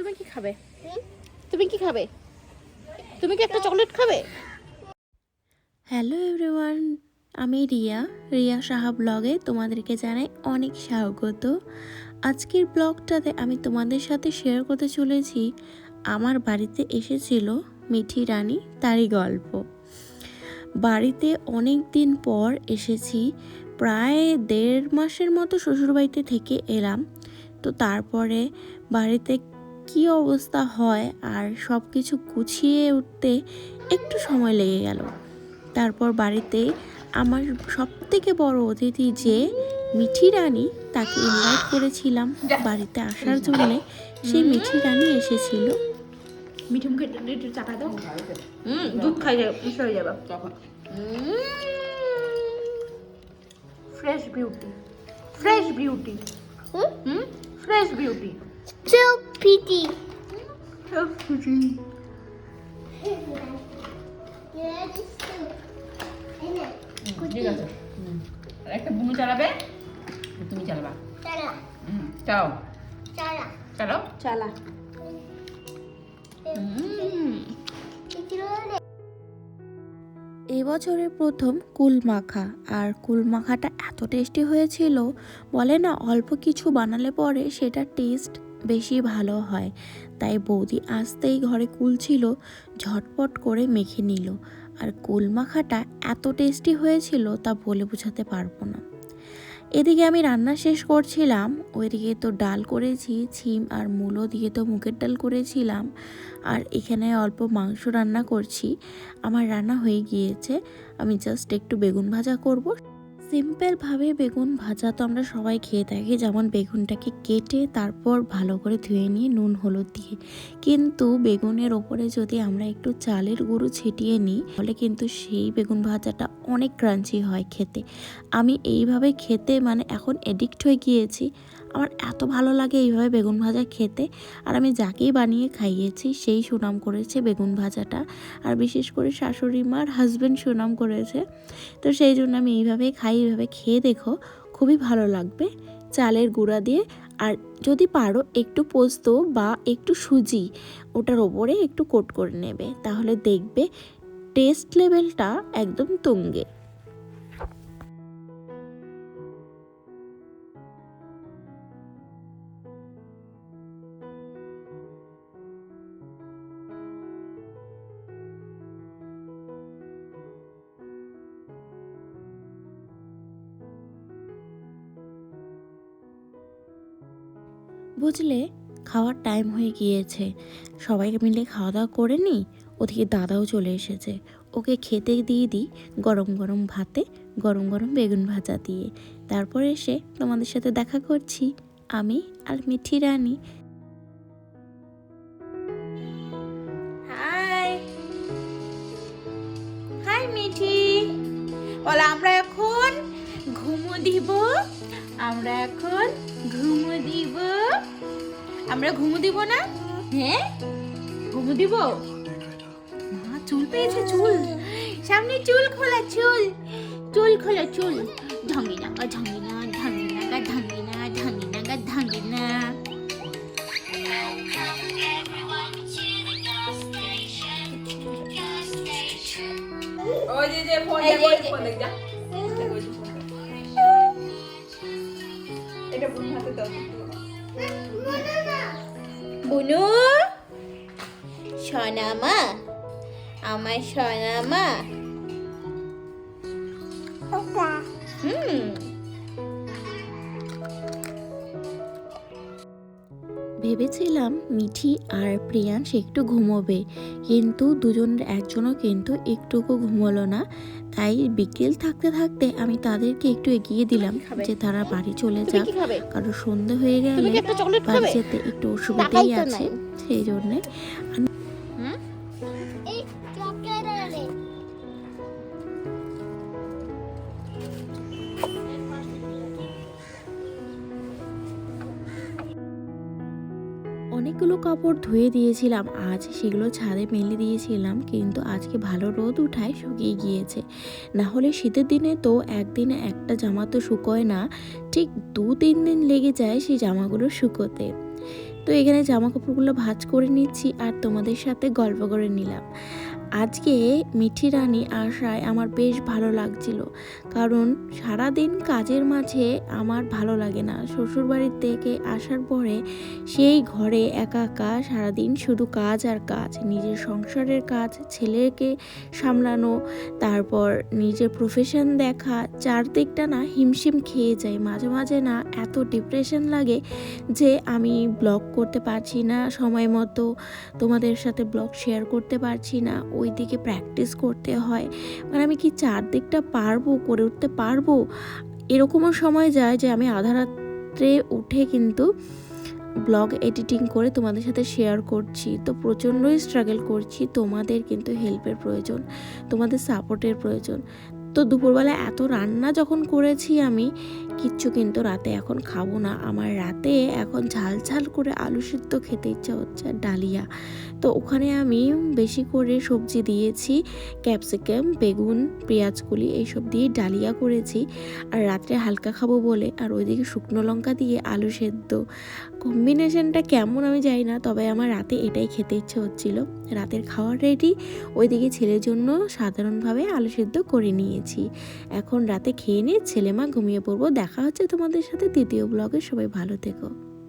তুমি কি খাবে? তুমি কি খাবে? তুমি কি একটা চকলেট খাবে? হ্যালো এভরিওয়ান আমি রিয়া। রিয়া সাহা ব্লগে তোমাদেরকে জানাই অনেক স্বাগত। আজকের ব্লগটাতে আমি তোমাদের সাথে শেয়ার করতে চলেছি আমার বাড়িতে এসেছিল মিঠি রানী তারই গল্প। বাড়িতে অনেক দিন পর এসেছি প্রায় দেড় মাসের মতো শ্বশুরবাড়িতে থেকে এলাম। তো তারপরে বাড়িতে কি অবস্থা হয় আর সব কিছু গুছিয়ে উঠতে একটু সময় লেগে গেল। তারপর বাড়িতে আমার সব থেকে বড় অতিথি যে মিঠি রানী, তাকে ইনভাইট করেছিলাম বাড়িতে আসার জন্য। সেই মিঠি রানী এসেছিল। মুখে একটু চাপা দাও। দুধ খাই যাবে হয়ে যাবে। Fresh beauty fresh beauty fresh beauty So pretty. ঠিক আছে। একটা বুনু চালাবে তুমি চালাবা। হুম চাও চালো। চালা। এবছরের প্রথম কুল মাখা আর কুল মাখাটা এত টেস্টি হয়েছিল বলে না অল্প কিছু বানালে পরে সেটা টেস্ট বেশি ভালো হয়। তাই বৌদি আসতেই ঘরে কুল ছিল, ঝটপট করে মেখে নিল। আর কুল মাখাটা এত টেস্টি হয়েছিল তা বলে বোঝাতে পারব না। এদিকে আমি রান্না শেষ করছিলাম, ওইদিকে তো ডাল করেছি, ছিম আর মূলো দিয়ে তো মুগের ডাল করেছিলাম। আর এখানে অল্প মাংস রান্না করছি। আমার রান্না হয়ে গিয়েছে, আমি জাস্ট একটু বেগুন ভাজা করব। সিম্পলভাবে বেগুন ভাজা তো আমরা সবাই খেয়ে থাকি, যেমন বেগুনটাকে কেটে তারপর ভালো করে ধুয়ে নিয়ে নুন, হলুদ দিয়ে। কিন্তু বেগুনের ওপরে যদি আমরা একটু চালের গুঁড়ো ছিটিয়ে নিই, তাহলে কিন্তু সেই বেগুন ভাজাটা অনেক ক্রাঞ্চি হয় খেতে। আমি এইভাবে খেতে মানে এখন এডিক্ট হয়ে গিয়েছি। আমার এত ভালো লাগে এইভাবে বেগুন ভাজা খেতে। আর আমি যাকেই বানিয়ে খাইয়েছি, সেই সুনাম করেছে বেগুন ভাজাটা। আর বিশেষ করে শাশুড়ি মার হাজব্যান্ড সুনাম করেছে। তো সেই জন্য আমি এইভাবেই খাই, এইভাবে খেয়ে দেখো, খুবই ভালো লাগবে। চালের গুঁড়া দিয়ে, আর যদি পারো একটু পোস্ত বা একটু সুজি, ওটার ওপরে একটু কোট করে নেবে। তাহলে দেখবে টেস্ট লেভেলটা একদম তুঙ্গে। বুঝলে, খাওয়ার টাইম হয়ে গিয়েছে। সবাই মিলে খাওয়া দাওয়া করে নি, ওদিকে দাদাও চলে এসেছে। ওকে খেতে দিয়ে দিই গরম গরম ভাতে, গরম গরম বেগুন ভাজা দিয়ে। তারপর এসে তোমাদের সাথে দেখা করছি। আমি আর মিঠি রানী। দিব। আমরা এখন ঘুমো দিব। আমরা ঘুমো দিব না? হ্যাঁ? ঘুমো দিব? মা চুল পেয়েছে চুল। সামনে চুল খোলা চুল। চুল খোলা চুল। ঢঙ্গি নাগা ঢঙ্গি না ঢঙ্গি নাগা ঢঙ্গি না ঢঙ্গি নাগা ঢঙ্গি না ওই যে যে। ফোন এটা বুনু হাতে দাও। বুনু সোনামা আমার সোনামা হুম। ভেবেছিলাম মিঠি আর প্রিয়াংশ একটু ঘুমোবে কিন্তু দুজনের একজনও কিন্তু একটুকু ঘুমোলো না। তাই বিকেল থাকতে থাকতে আমি তাদেরকে একটু এগিয়ে দিলাম যে তারা বাড়ি চলে যাক। কারণ সন্ধে হয়ে গেলে বাড়ি যেতে একটু অসুবিধাই আছে সেই জন্যে। অনেকগুলো কাপড় ধুয়ে দিয়েছিলাম। আজ সেগুলো ছাদে মেলে দিয়েছিলাম, কিন্তু আজকে ভালো রোদ উঠায় শুকিয়ে গিয়েছে। না হলে শীতের দিনে তো একদিনে একটা জামা তো শুকোয় না, ঠিক দু তিন দিন লেগে যায় সেই জামাগুলো শুকোতে। তো এখানে জামা কাপড়গুলো ভাজ করে নিচ্ছি আর তোমাদের সাথে গল্প করে নিলাম। আজকে মিঠি রানী আসায় আমার বেশ ভালো লাগছিল। কারণ সারাদিন কাজের মাঝে আমার ভালো লাগে না। শ্বশুরবাড়ির থেকে আসার পরে সেই ঘরে একা একা সারাদিন শুধু কাজ আর কাজ, নিজের সংসারের কাজ, ছেলেকে সামলানো, তারপর নিজের প্রফেশন দেখা, চারদিকটা না হিমশিম খেয়ে যায়। মাঝে মাঝে না এত ডিপ্রেশন লাগে যে আমি ব্লগ করতে পারছি না, সময় মতো তোমাদের সাথে ব্লগ শেয়ার করতে পারছি না ওইদিকে প্র্যাকটিস করতে হয়। মানে আমি কি চারদিকটা পারব, করে উঠতে পারব? এরকমও সময় যায় যে আমি আধা রাত্রে উঠে কিন্তু ব্লগ এডিটিং করে তোমাদের সাথে শেয়ার করছি। তো প্রচণ্ডই স্ট্রাগল করছি তোমাদের কিন্তু হেল্পের প্রয়োজন, তোমাদের সাপোর্টের প্রয়োজন। তো দুপুরবেলা এত রান্না যখন করেছি আমি, কিচ্ছু কিন্তু রাতে এখন খাব না। আমার রাতে এখন ঝাল ঝাল করে আলু সিদ্ধ খেতে ইচ্ছা হচ্ছে ডালিয়া। তো ওখানে আমি বেশি করে সবজি দিয়েছি, ক্যাপসিকাম, বেগুন পেঁয়াজগুলি এইসব দিয়ে ডালিয়া করেছি। আর রাত্রে হালকা খাব বলে, আর ওইদিকে শুকনো লঙ্কা দিয়ে আলু সেদ্ধ। কম্বিনেশনটা কেমন আমি জানি না, তবে আমার রাতে এটাই খেতে ইচ্ছে হচ্ছিল। রাতের খাওয়ার রেডি ওইদিকে ছেলের জন্য সাধারণভাবে আলু সেদ্ধ করে নিয়েছি। এখন রাতে খেয়ে নিয়ে ছেলে মা ঘুমিয়ে পড়ব। দেখা হচ্ছে তোমাদের সাথে দ্বিতীয় ব্লগে সবাই ভালো থেকো।